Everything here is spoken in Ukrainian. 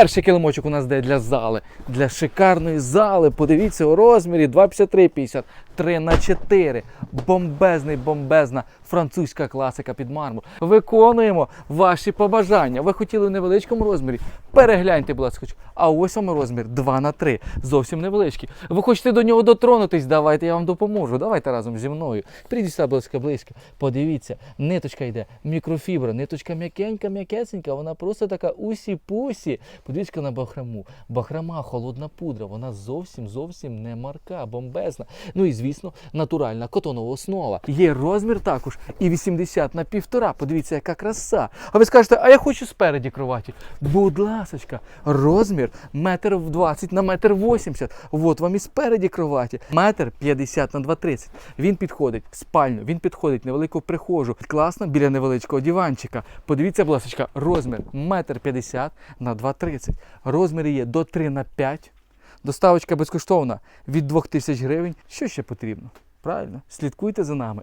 Перший килимочок у нас де для зали, для шикарної зали. Подивіться у розмірі 2,53,50, 3 на 4. Бомбезний, бомбезна французька класика під мармур. Виконуємо ваші побажання. Ви хотіли в невеличкому розмірі? Перегляньте, будь ласка. А ось вам розмір 2 на 3. Зовсім невеличкий. Ви хочете до нього дотронутись? Давайте я вам допоможу. Давайте разом зі мною. Прийдіть сюди, ласка, близько. Подивіться, ниточка йде, мікрофібра, ниточка м'якенька, м'якесенька, вона просто така усі-пусі. Подивіться на бахрому. Бахрама, холодна пудра, вона зовсім зовсім не марка, бомбезна. Ну і звісно, натуральна котонова основа. Є розмір також і 80 на півтора. Подивіться, яка краса. А ви скажете, а я хочу спереді кроваті. Будь ласочка, розмір метр в 20 на метр 80. От вам і спереді кроваті. Метр 50 на 2,30. Він підходить в спальню, він підходить невелику прихожу. Класно біля невеличкого диванчика. Подивіться, будь ласка, розмір метр 50 на 2,30. Розміри є до 3 на 5. Доставочка безкоштовна від 2000 гривень. Що ще потрібно? Правильно, слідкуйте за нами.